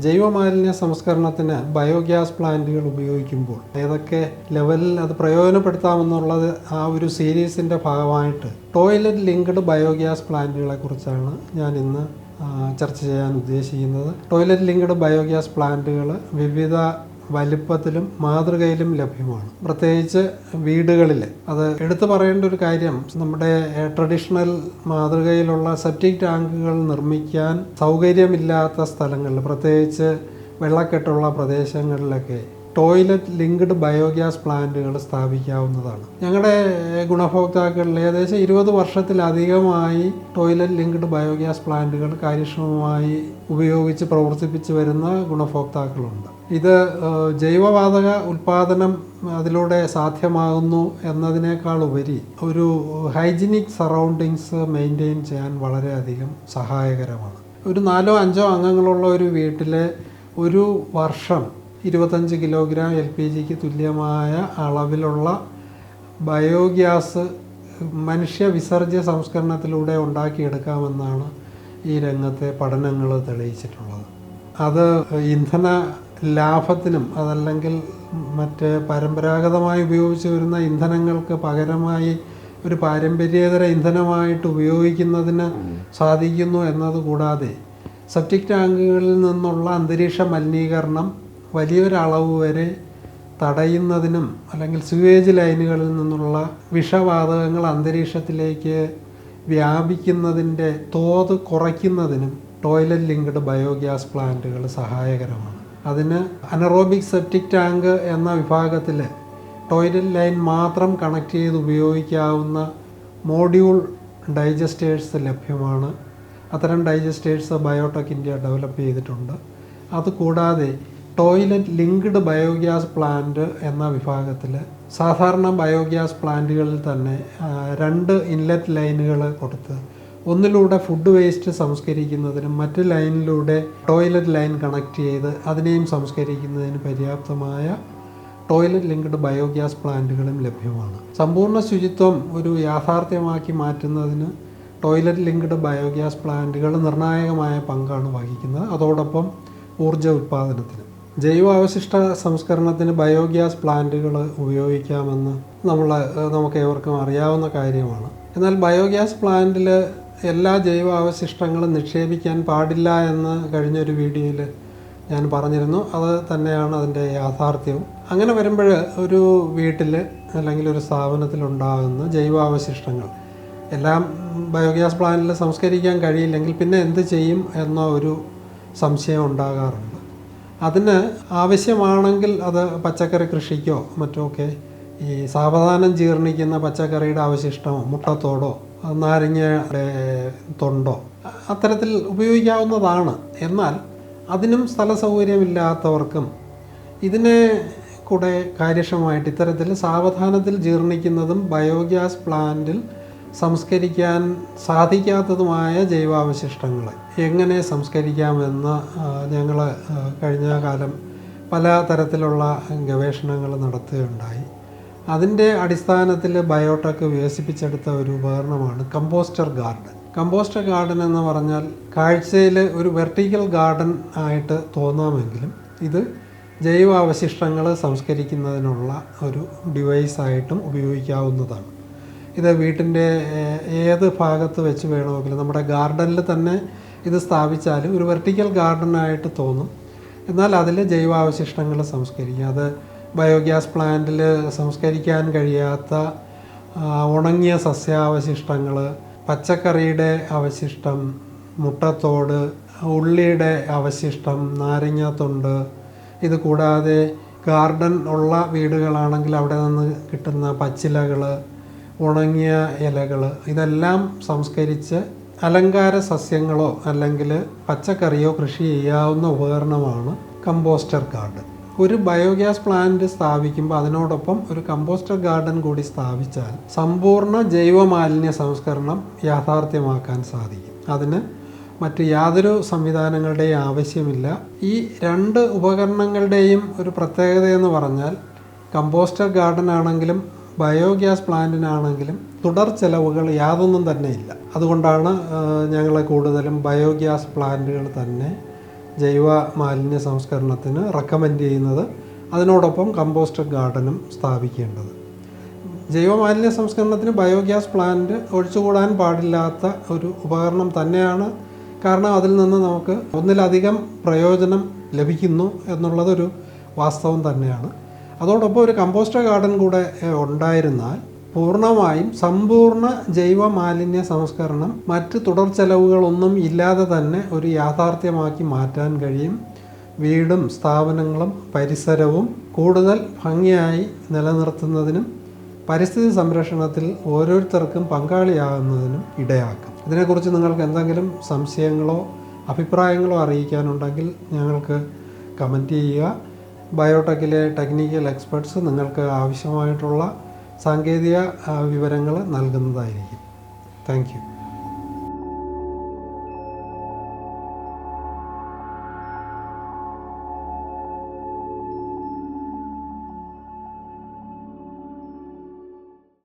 ജൈവമാലിന്യ സംസ്കരണത്തിന് biogas പ്ലാന്റുകൾ ഉപയോഗിക്കുമ്പോൾ ഏതൊക്കെ ലെവലിൽ അത് പ്രയോജനപ്പെടുത്താമെന്നുള്ളത് ആ ഒരു സീരീസിന്റെ ഭാഗമായിട്ട് ടോയ്ലറ്റ് ലിങ്ക്ഡ് ബയോഗ്യാസ് പ്ലാന്റുകളെ കുറിച്ചാണ് ഞാൻ ഇന്ന് ചർച്ച ചെയ്യാൻ ഉദ്ദേശിക്കുന്നത്. ടോയ്ലറ്റ് ലിങ്ക്ഡ് ബയോഗ്യാസ് പ്ലാന്റുകൾ വിവിധ വലിപ്പത്തിലും മാതൃകയിലും ലഭ്യമാണ്. പ്രത്യേകിച്ച് വീടുകളിൽ അത് എടുത്തു പറയേണ്ട ഒരു കാര്യം നമ്മുടെ ട്രഡീഷണൽ മാതൃകയിലുള്ള സെപ്റ്റിക് ടാങ്കുകൾ നിർമ്മിക്കാൻ സൗകര്യമില്ലാത്ത സ്ഥലങ്ങളിൽ പ്രത്യേകിച്ച് വെള്ളക്കെട്ടുള്ള പ്രദേശങ്ങളിലൊക്കെ ടോയ്ലറ്റ് ലിങ്ക്ഡ് ബയോഗ്യാസ് പ്ലാന്റുകൾ സ്ഥാപിക്കാവുന്നതാണ്. ഞങ്ങളുടെ ഗുണഭോക്താക്കളിൽ ഏകദേശം ഇരുപത് വർഷത്തിലധികമായി ടോയ്ലറ്റ് ലിങ്ക്ഡ് ബയോഗ്യാസ് പ്ലാന്റുകൾ കാര്യക്ഷമമായി ഉപയോഗിച്ച് പ്രവർത്തിപ്പിച്ച് വരുന്ന ഗുണഭോക്താക്കളുണ്ട്. ഇത് ജൈവവാതക ഉൽപാദനം അതിലൂടെ സാധ്യമാകുന്നു എന്നതിനേക്കാൾ ഉപരി ഒരു ഹൈജീനിക് സറൗണ്ടിങ്സ് മെയിന്റെയിൻ ചെയ്യാൻ വളരെയധികം സഹായകരമാണ്. ഒരു നാലോ അഞ്ചോ അംഗങ്ങളുള്ള ഒരു വീട്ടിലെ ഒരു വർഷം ഇരുപത്തഞ്ച് കിലോഗ്രാം എൽ പി ജിക്ക് തുല്യമായ അളവിലുള്ള ബയോഗ്യാസ് മനുഷ്യ വിസർജ്യ സംസ്കരണത്തിലൂടെ ഉണ്ടാക്കിയെടുക്കാമെന്നാണ് ഈ രംഗത്തെ പഠനങ്ങൾ തെളിയിച്ചിട്ടുള്ളത്. അത് ഇന്ധന ലാഭത്തിനും അതല്ലെങ്കിൽ മറ്റ് പരമ്പരാഗതമായി ഉപയോഗിച്ച് വരുന്ന ഇന്ധനങ്ങൾക്ക് പകരമായി ഒരു പാരമ്പര്യേതര ഇന്ധനമായിട്ട് ഉപയോഗിക്കുന്നതിന് സാധിക്കുന്നു എന്നതുകൂടാതെ സെപ്റ്റിക് ടാങ്കുകളിൽ നിന്നുള്ള അന്തരീക്ഷ മലിനീകരണം വലിയൊരളവ് വരെ തടയുന്നതിനും അല്ലെങ്കിൽ സ്യൂവേജ് ലൈനുകളിൽ നിന്നുള്ള വിഷവാതകങ്ങൾ അന്തരീക്ഷത്തിലേക്ക് വ്യാപിക്കുന്നതിന്റെ തോത് കുറയ്ക്കുന്നതിനും ടോയ്ലറ്റ് ലിങ്ക്ഡ് ബയോഗ്യാസ് പ്ലാന്റുകൾ സഹായകരമാണ്. അതിന് അനറോബിക് സെപ്റ്റിക് ടാങ്ക് എന്ന വിഭാഗത്തിൽ ടോയ്ലറ്റ് ലൈൻ മാത്രം കണക്ട് ചെയ്ത് ഉപയോഗിക്കാവുന്ന മോഡ്യൂൾ ഡൈജസ്റ്റേഴ്സ് ലഭ്യമാണ്. അത്തരം ഡൈജസ്റ്റേഴ്സ് ബയോടെക് ഇന്ത്യ ഡെവലപ്പ് ചെയ്തിട്ടുണ്ട്. അതുകൂടാതെ ടോയ്ലറ്റ് ലിങ്ക്ഡ് ബയോഗ്യാസ് പ്ലാന്റ് എന്ന വിഭാഗത്തിൽ സാധാരണ ബയോഗ്യാസ് പ്ലാന്റുകളിൽ തന്നെ രണ്ട് ഇൻലെറ്റ് ലൈനുകൾ കൊടുത്ത് ഒന്നിലൂടെ ഫുഡ് വേസ്റ്റ് സംസ്കരിക്കുന്നതിനും മറ്റ് ലൈനിലൂടെ ടോയ്ലറ്റ് ലൈൻ കണക്ട് ചെയ്ത് അതിനെയും സംസ്കരിക്കുന്നതിന് പര്യാപ്തമായ ടോയ്ലറ്റ് ലിങ്ക്ഡ് ബയോഗ്യാസ് പ്ലാന്റുകളും ലഭ്യമാണ്. സമ്പൂർണ ശുചിത്വം ഒരു യാഥാർത്ഥ്യമാക്കി മാറ്റുന്നതിന് ടോയ്ലറ്റ് ലിങ്ക്ഡ് ബയോഗ്യാസ് പ്ലാന്റുകൾ നിർണായകമായ പങ്കാണ് വഹിക്കുന്നത്. അതോടൊപ്പം ഊർജ ഉൽപ്പാദനത്തിന്. ജൈവ അവശിഷ്ട സംസ്കരണത്തിന് ബയോഗ്യാസ് പ്ലാന്റുകൾ ഉപയോഗിക്കാമെന്ന് നമ്മൾ നമുക്ക് ഏവർക്കും അറിയാവുന്ന കാര്യമാണ്. എന്നാൽ ബയോഗ്യാസ് പ്ലാന്റിൽ എല്ലാ ജൈവ അവശിഷ്ടങ്ങളും നിക്ഷേപിക്കാൻ പാടില്ല എന്ന് കഴിഞ്ഞൊരു വീഡിയോയിൽ ഞാൻ പറഞ്ഞിരുന്നു. അത് തന്നെയാണ് അതിന്റെ യാഥാർത്ഥ്യവും. അങ്ങനെ വരുമ്പോൾ ഒരു വീട്ടിൽ അല്ലെങ്കിൽ ഒരു സ്ഥാപനത്തിലുണ്ടാകുന്ന ജൈവാവശിഷ്ടങ്ങൾ എല്ലാം ബയോഗ്യാസ് പ്ലാന്റിൽ സംസ്കരിക്കാൻ കഴിയില്ലെങ്കിൽ പിന്നെ എന്ത് ചെയ്യും എന്ന ഒരു സംശയം ഉണ്ടാകാറുണ്ട്. അതിന് ആവശ്യമാണെങ്കിൽ അത് പച്ചക്കറി കൃഷിക്കോ മറ്റോ ഒക്കെ ഈ സാവധാനം ജീർണിക്കുന്ന പച്ചക്കറിയുടെ അവശിഷ്ടമോ മുട്ടത്തോടോ നാരങ്ങയുടെ തൊണ്ടോ അത്തരത്തിൽ ഉപയോഗിക്കാവുന്നതാണ്. എന്നാൽ അതിനും സ്ഥല സൗകര്യമില്ലാത്തവർക്കും ഇതിനെ കൂടെ കാര്യക്ഷമമായിട്ട് ഇത്തരത്തിൽ സാവധാനത്തിൽ ജീർണിക്കുന്നതും ബയോഗ്യാസ് പ്ലാന്റിൽ സംസ്കരിക്കാൻ സാധിക്കാത്തതുമായ ജൈവാവശിഷ്ടങ്ങൾ എങ്ങനെ സംസ്കരിക്കാമെന്ന് ഞങ്ങൾ കഴിഞ്ഞ കാലം പല തരത്തിലുള്ള ഗവേഷണങ്ങൾ നടത്തുകയുണ്ടായി. അതിന്റെ അടിസ്ഥാനത്തിൽ ബയോടെക് വികസിപ്പിച്ചെടുത്ത ഒരു ഉപകരണമാണ് കമ്പോസ്റ്റർ ഗാർഡൻ. കമ്പോസ്റ്റർ ഗാർഡൻ എന്ന് പറഞ്ഞാൽ കാഴ്ചയിൽ ഒരു വെർട്ടിക്കൽ ഗാർഡൻ ആയിട്ട് തോന്നാമെങ്കിലും ഇത് ജൈവ അവശിഷ്ടങ്ങൾ സംസ്കരിക്കുന്നതിനുള്ള ഒരു ഡിവൈസായിട്ടും ഉപയോഗിക്കാവുന്നതാണ്. ഇത് വീട്ടിന്റെ ഏത് ഭാഗത്ത് വെച്ച് വേണമെങ്കിലും നമ്മുടെ ഗാർഡനിൽ തന്നെ ഇത് സ്ഥാപിച്ചാൽ ഒരു വെർട്ടിക്കൽ ഗാർഡനായിട്ട് തോന്നും. എന്നാൽ അതിൽ ജൈവാവശിഷ്ടങ്ങൾ സംസ്കരിക്കും അത് ബയോഗ്യാസ് പ്ലാന്റിൽ സംസ്കരിക്കാൻ കഴിയാത്ത ഉണങ്ങിയ സസ്യാവശിഷ്ടങ്ങൾ പച്ചക്കറിയുടെ അവശിഷ്ടം മുട്ടത്തോട് ഉള്ളിയുടെ അവശിഷ്ടം നാരങ്ങാത്തൊണ്ട് ഇത് കൂടാതെ ഗാർഡൻ ഉള്ള വീടുകളാണെങ്കിൽ അവിടെ നിന്ന് കിട്ടുന്ന പച്ചിലകൾ ഉണങ്ങിയ ഇലകൾ ഇതെല്ലാം സംസ്കരിച്ച് അലങ്കാര സസ്യങ്ങളോ അല്ലെങ്കിൽ പച്ചക്കറിയോ കൃഷി ചെയ്യാവുന്ന ഉപകരണമാണ് കമ്പോസ്റ്റർ ഗാർഡൻ ഒരു ബയോഗ്യാസ് പ്ലാന്റ് സ്ഥാപിക്കുമ്പോൾ അതിനോടൊപ്പം ഒരു കമ്പോസ്റ്റർ ഗാർഡൻ കൂടി സ്ഥാപിച്ചാൽ സമ്പൂർണ ജൈവമാലിന്യ സംസ്കരണം യാഥാർത്ഥ്യമാക്കാൻ സാധിക്കും. അതിന് മറ്റ് യാതൊരു സംവിധാനങ്ങളുടെയും ആവശ്യമില്ല. ഈ രണ്ട് ഉപകരണങ്ങളുടെയും ഒരു പ്രത്യേകത എന്ന് പറഞ്ഞാൽ കമ്പോസ്റ്റർ ഗാർഡൻ ആണെങ്കിലും ബയോഗ്യാസ് പ്ലാന്റിനാണെങ്കിലും തുടർ ചെലവുകൾ യാതൊന്നും തന്നെ ഇല്ല. അതുകൊണ്ടാണ് ഞങ്ങൾ കൂടുതലും ബയോഗ്യാസ് പ്ലാന്റുകൾ തന്നെ ജൈവ മാലിന്യ സംസ്കരണത്തിന് റെക്കമെൻഡ് ചെയ്യുന്നത് അതിനോടൊപ്പം കമ്പോസ്റ്റ് ഗാർഡനും സ്ഥാപിക്കേണ്ടത്. ജൈവ മാലിന്യ സംസ്കരണത്തിന് ബയോഗ്യാസ് പ്ലാന്റ് ഒഴിച്ചുകൂടാൻ പാടില്ലാത്ത ഒരു ഉപകരണം തന്നെയാണ്. കാരണം അതിൽ നിന്ന് നമുക്ക് ഒന്നിലധികം പ്രയോജനം ലഭിക്കുന്നു എന്നുള്ളതൊരു വാസ്തവം തന്നെയാണ്. അതോടൊപ്പം ഒരു കമ്പോസ്റ്റർ ഗാർഡൻ കൂടെ ഉണ്ടായിരുന്നാൽ പൂർണമായും സമ്പൂർണ ജൈവ മാലിന്യ സംസ്കരണം മറ്റ് തുടർ ചെലവുകളൊന്നും ഇല്ലാതെ തന്നെ ഒരു യാഥാർത്ഥ്യമാക്കി മാറ്റാൻ കഴിയും. വീടും സ്ഥാപനങ്ങളും പരിസരവും കൂടുതൽ ഭംഗിയായി നിലനിർത്തുന്നതിനും പരിസ്ഥിതി സംരക്ഷണത്തിൽ ഓരോരുത്തർക്കും പങ്കാളിയാകുന്നതിനും ഇടയാക്കും. ഇതിനെക്കുറിച്ച് നിങ്ങൾക്ക് എന്തെങ്കിലും സംശയങ്ങളോ അഭിപ്രായങ്ങളോ അറിയിക്കാനുണ്ടെങ്കിൽ ഞങ്ങൾക്ക് കമന്റ് ചെയ്യുക. ബയോടെക്കിലെ ടെക്നിക്കൽ എക്സ്പെർട്സ് നിങ്ങൾക്ക് ആവശ്യമായിട്ടുള്ള സാങ്കേതിക വിവരങ്ങൾ നൽകുന്നതായിരിക്കും. താങ്ക്